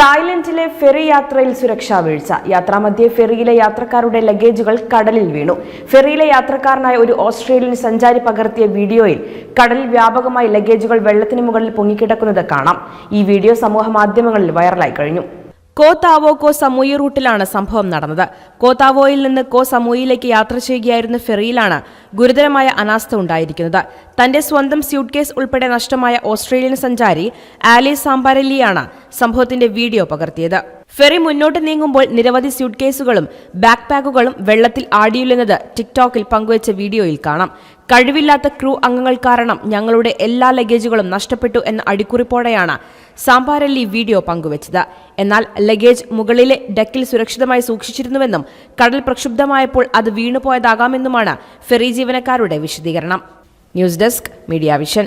തായ്ലൻഡിലെ ferry യാത്രയിൽ സുരക്ഷാ വീഴ്ച. യാത്രാമധ്യേ ഫെറിയിലെ യാത്രക്കാരുടെ ലഗേജുകൾ കടലിൽ വീണു. ഫെറിയിലെ യാത്രക്കാരനായ ഒരു ഓസ്ട്രേലിയൻ സഞ്ചാരി പകർത്തിയ വീഡിയോയിൽ കടലിൽ വ്യാപകമായി ലഗേജുകൾ വെള്ളത്തിന് മുകളിൽ പൊങ്ങിക്കിടക്കുന്നത് കാണാം. ഈ വീഡിയോ സമൂഹ മാധ്യമങ്ങളിൽ വൈറലായി കഴിഞ്ഞു. കോ താവോ കോ സമൂയി റൂട്ടിലാണ് സംഭവം നടന്നത്. കോത്താവോയിൽ താവോയിൽ നിന്ന് കോ സമൂയിലേക്ക് യാത്ര ചെയ്യുകയായിരുന്ന ഫെറിയിലാണ് ഗുരുതരമായ അനാസ്ഥ ഉണ്ടായിരിക്കുന്നത്. തന്റെ സ്വന്തം സ്യൂട്ട് കേസ് ഉൾപ്പെടെ നഷ്ടമായ ഓസ്ട്രേലിയൻ സഞ്ചാരി ആലി സാമ്പാരലിയാണ് സംഭവത്തിന്റെ വീഡിയോ പകർത്തിയത്. ഫെറി മുന്നോട്ട് നീങ്ങുമ്പോൾ നിരവധി സ്യൂട്ട് കേസുകളും ബാക്ക് പാക്കുകളും വെള്ളത്തിൽ ആടിയുല്ലെന്നത് ടിക്ടോക്കിൽ പങ്കുവച്ച വീഡിയോയിൽ കാണാം. കഴിവില്ലാത്ത ക്രൂ അംഗങ്ങൾ കാരണം ഞങ്ങളുടെ എല്ലാ ലഗേജുകളും നഷ്ടപ്പെട്ടു എന്ന അടിക്കുറിപ്പോടെയാണ് സാമ്പാരല്ലി വീഡിയോ പങ്കുവച്ചത്. എന്നാൽ ലഗേജ് മുകളിലെ ഡെക്കിൽ സുരക്ഷിതമായി സൂക്ഷിച്ചിരുന്നുവെന്നും കടൽ പ്രക്ഷുബ്ധമായപ്പോൾ അത് വീണുപോയതാകാമെന്നുമാണ് ഫെറി ജീവനക്കാരുടെ വിശദീകരണം. News desk media vision.